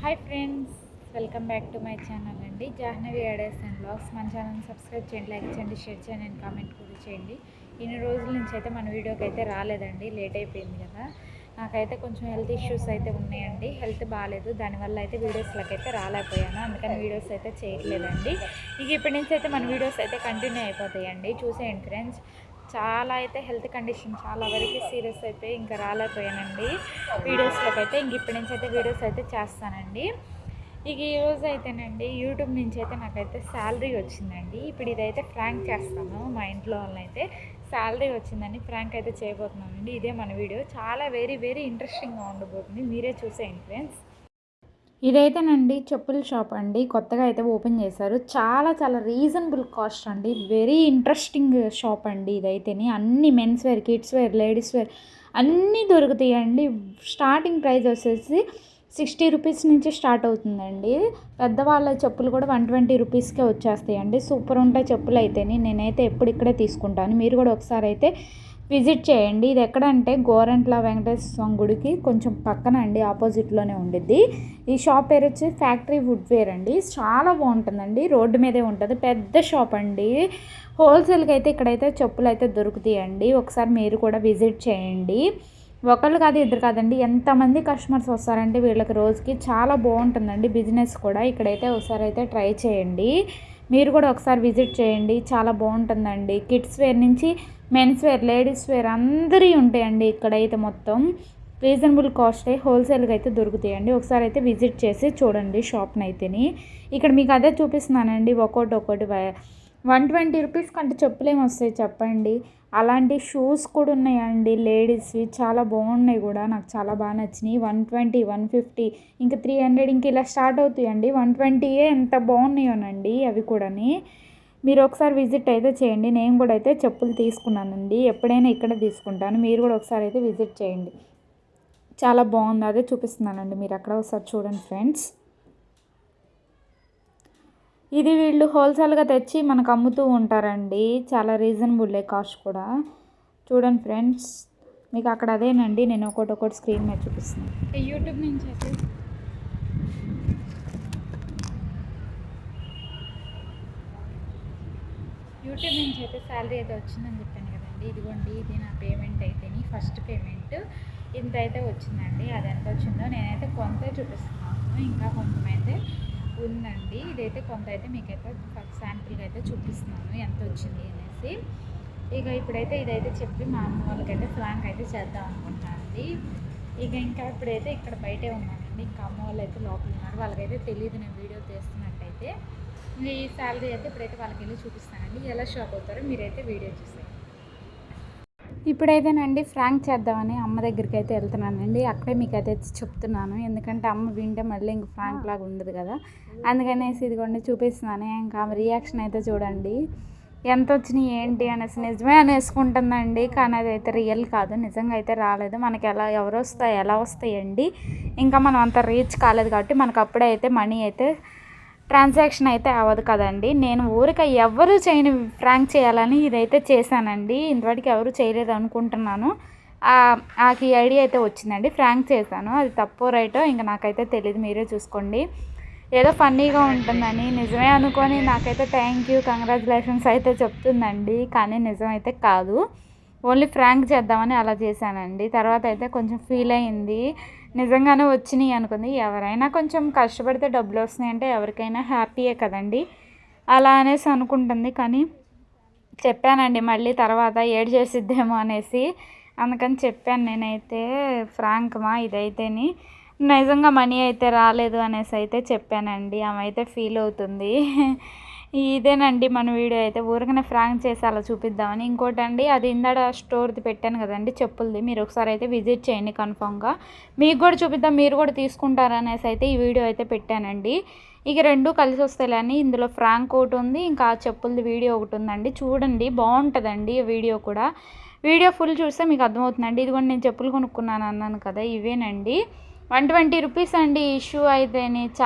Hi friends welcome back to my channel అండి. Jahnavi adders and blogs. మన ఛానల్ని subscribe చేయండి లైక్ చేయండి షేర్ చేయండి అండ్ కామెంట్ కూడా చేయండి. ఇన్ని రోజుల నుంచి అయితే మన వీడియోకి అయితే రాలేదండి లేట్ అయిపోయింది కదా. నాకైతే కొంచెం హెల్త్ ఇష్యూస్ అయితే ఉన్నాయండి. హెల్త్ బాగాలేదు దానివల్ల అయితే వీడియోస్లోకి అయితే రాలేకపోయాను. అందుకని వీడియోస్ అయితే చేయట్లేదండి. ఇక ఇప్పటి నుంచి అయితే మన వీడియోస్ అయితే కంటిన్యూ అయిపోతాయండి. చూసేయండి ఫ్రెండ్స్. చాలా అయితే హెల్త్ కండిషన్ చాలా వరకు సీరియస్ అయితే ఇంకా రాలేకపోయానండి. వీడియోస్లోకి అయితే ఇంక ఇప్పటి నుంచి అయితే వీడియోస్ అయితే చేస్తానండి. ఇక ఈరోజు అయితేనండి యూట్యూబ్ నుంచి అయితే నాకైతే శాలరీ వచ్చిందండి. ఇప్పుడు ఇదైతే ఫ్రాంక్ చేస్తాను మా ఇంట్లో వాళ్ళనైతే. శాలరీ వచ్చిందని ఫ్రాంక్ అయితే చేయబోతున్నానండి. ఇదే మన వీడియో. చాలా వెరీ వెరీ ఇంట్రెస్టింగ్గా ఉండబోతుంది. మీరే చూసేయండి ఫ్రెండ్స్. ఇదైతేనండి చెప్పుల షాప్ అండి. కొత్తగా అయితే ఓపెన్ చేశారు. చాలా చాలా రీజనబుల్ కాస్ట్ అండి. వెరీ ఇంట్రెస్టింగ్ షాప్ అండి ఇదైతేనే. అన్ని men's wear kids wear ladies wear అన్నీ దొరుకుతాయండి. స్టార్టింగ్ ప్రైస్ వచ్చేసి సిక్స్టీ రూపీస్ నుంచి స్టార్ట్ అవుతుందండి. పెద్దవాళ్ళ చెప్పులు కూడా వన్ ట్వంటీ రూపీస్కే వచ్చేస్తాయండి. సూపర్ ఉంటాయి చెప్పులు అయితేనే. నేనైతే ఎప్పుడు ఇక్కడే తీసుకుంటాను. మీరు కూడా ఒకసారి అయితే విజిట్ చేయండి. ఇది ఎక్కడంటే గోరంట్ల వెంకటేశ్వర స్వామి గుడికి కొంచెం పక్కన అండి ఆపోజిట్లోనే ఉండిద్ది. ఈ షాప్ పేరు వచ్చి ఫ్యాక్టరీ వుడ్వేర్ అండి. చాలా బాగుంటుందండి. రోడ్డు మీదే ఉంటుంది. పెద్ద షాప్ అండి. హోల్సేల్కి అయితే ఇక్కడైతే చెప్పులు అయితే దొరుకుతాయండి. ఒకసారి మీరు కూడా విజిట్ చేయండి. ఒకళ్ళు కాదు ఇద్దరు కాదండి. ఎంతమంది కస్టమర్స్ వస్తారంటే వీళ్ళకి రోజుకి చాలా బాగుంటుందండి. బిజినెస్ కూడా ఇక్కడైతే ఒకసారి అయితే ట్రై చేయండి. మీరు కూడా ఒకసారి విజిట్ చేయండి. చాలా బాగుంటుందండి. కిడ్స్ వేర్ నుంచి మెన్స్ వేర్ లేడీస్ వేర్ అందరి ఉంటాయండి ఇక్కడైతే మొత్తం. రీజనబుల్ కాస్ట్ హోల్సేల్గా అయితే దొరుకుతాయండి. ఒకసారి అయితే విజిట్ చేసి చూడండి షాప్ని అయితేని ఇక్కడ మీకు అదే చూపిస్తున్నానండి ఒక్కోటి ఒక్కోటి వన్ ట్వంటీ రూపీస్ కంటే చెప్పులేమి వస్తాయి చెప్పండి. అలాంటి షూస్ కూడా ఉన్నాయండి లేడీస్వి. చాలా బాగున్నాయి కూడా. నాకు చాలా బాగా నచ్చినాయి. వన్ ట్వంటీ వన్ ఫిఫ్టీ ఇంకా త్రీ హండ్రెడ్ ఇంక ఇలా స్టార్ట్ అవుతాయండి. వన్ ట్వంటీయే ఎంత బాగున్నాయోనండి అవి కూడాని. మీరు ఒకసారి విజిట్ అయితే చేయండి. నేను కూడా అయితే చెప్పులు తీసుకున్నానండి. ఎప్పుడైనా ఇక్కడ తీసుకుంటాను. మీరు కూడా ఒకసారి అయితే విజిట్ చేయండి. చాలా బాగుంది. అదే చూపిస్తున్నానండి. మీరు అక్కడ ఒకసారి చూడండి ఫ్రెండ్స్. ఇది వీళ్ళు హోల్సేల్గా తెచ్చి మనకు అమ్ముతూ ఉంటారండి. చాలా రీజనబుల్ కాస్ట్ కూడా. చూడండి ఫ్రెండ్స్ మీకు అక్కడ అదేనండి నేను ఒకటి ఒకటి స్క్రీన్ మీద చూపిస్తున్నాను. యూట్యూబ్ నుంచి అయితే? యూట్యూబ్ నుంచి అయితే శాలరీ అయితే వచ్చిందని చెప్పాను కదండి. ఇదిగోండి ఇది నా పేమెంట్ అయితే ఫస్ట్ పేమెంట్. ఇంత అయితే వచ్చిందండి. అది ఎంత వచ్చిందో నేనైతే కొంత చూపిస్తున్నాను. ఇంకా కొంచెం అయితే ఉందండి. ఇదైతే కొంత అయితే మీకైతే శాంపుల్గా అయితే చూపిస్తున్నాను. ఎంత వచ్చింది అనేసి. ఇక ఇప్పుడైతే ఇదైతే చెప్పి మా అమ్మ వాళ్ళకైతే ఫ్లాంక్ అయితే చేద్దాం అనుకుంటానండి. ఇక ఇంకా ఇప్పుడైతే ఇక్కడ బయటే ఉన్నానండి. ఇంకా అమ్మ వాళ్ళు అయితే లోపల ఉన్నారు. వాళ్ళకైతే తెలియదు నేను వీడియో తీస్తున్నట్టయితే. ఈ శాలరీ అయితే ఇప్పుడైతే వాళ్ళకి వెళ్ళి చూపిస్తానండి. ఎలా షాప్ అవుతారో మీరైతే వీడియో చూసేయండి. ఇప్పుడైతేనండి ఫ్రాంక్ చేద్దామని అమ్మ దగ్గరికి అయితే వెళ్తున్నానండి. అక్కడే మీకు అయితే చెప్తున్నాను. ఎందుకంటే అమ్మ వింటే మళ్ళీ ఇంక ఫ్రాంక్ లాగా ఉండదు కదా. అందుకనేసి ఇదిగోండి చూపిస్తున్నాను. ఇంకా ఆమె రియాక్షన్ అయితే చూడండి. ఎంత వచ్చినాయి ఏంటి అనేసి నిజమే అనేసుకుంటుందండి. కానీ అది అయితే రియల్ కాదు. నిజంగా అయితే రాలేదు. మనకి ఎలా ఎవరు వస్తాయి ఎలా వస్తాయండి. ఇంకా మనం అంత రీచ్ కాలేదు కాబట్టి మనకు అప్పుడే అయితే మనీ అయితే ట్రాన్సాక్షన్ అయితే అవ్వదు కదండి. నేను ఊరిక ఎవరు చేయని ఫ్రాంక్ చేయాలని ఇదైతే చేశానండి. ఇంతవరకు ఎవరు చేయలేదు అనుకుంటున్నాను. నాకు ఈ ఐడియా అయితే వచ్చిందండి. ఫ్రాంక్ చేశాను. అది తప్పో రైటో ఇంకా నాకైతే తెలియదు మీరే చూసుకోండి. ఏదో ఫన్నీగా ఉంటుందని నిజమే అనుకొని నాకైతే థ్యాంక్ యూ కంగ్రాచులేషన్స్ అయితే చెప్తుందండి. కానీ నిజం అయితే కాదు. ఓన్లీ ఫ్రాంక్ చేద్దామని అలా చేశానండి. తర్వాత అయితే కొంచెం ఫీల్ అయింది నిజంగానే వచ్చినాయి అనుకుంది. ఎవరైనా కొంచెం కష్టపడితే డబ్బులు వస్తున్నాయి అంటే ఎవరికైనా హ్యాపీయే కదండి. అలా అనేసి అనుకుంటుంది. కానీ చెప్పానండి మళ్ళీ తర్వాత ఏడు చేసిద్దేమో అనేసి. అందుకని చెప్పాను నేనైతే ఫ్రాంక్ మా ఇదైతేని. నిజంగా మనీ అయితే రాలేదు అనేసి అయితే చెప్పానండి. ఆమె అయితే ఫీల్ అవుతుంది. ఇదేనండి మన వీడియో అయితే. ఊరికనే ఫ్రాంక్ చేసి అలా చూపిద్దామని. ఇంకోటి అండి అది ఇందాడ స్టోర్ది పెట్టాను కదండి చెప్పులది. మీరు ఒకసారి అయితే విజిట్ చేయండి కన్ఫామ్గా మీకు కూడా చూపిద్దాం మీరు కూడా తీసుకుంటారనేసి అయితే ఈ వీడియో అయితే పెట్టానండి. ఇక రెండు కలిసి వస్తాయని ఇందులో ఫ్రాంక్ ఒకటి ఉంది ఇంకా చెప్పులది వీడియో ఒకటి ఉందండి. చూడండి బాగుంటుందండి వీడియో కూడా. వీడియో ఫుల్ చూస్తే మీకు అర్థమవుతుందండి. ఇదిగోండి నేను చెప్పులు కొనుక్కున్నాను అన్నాను కదా ఇవేనండి. వన్ ట్వంటీ రూపీస్ అండి ఇష్యూ అయితేనే. చా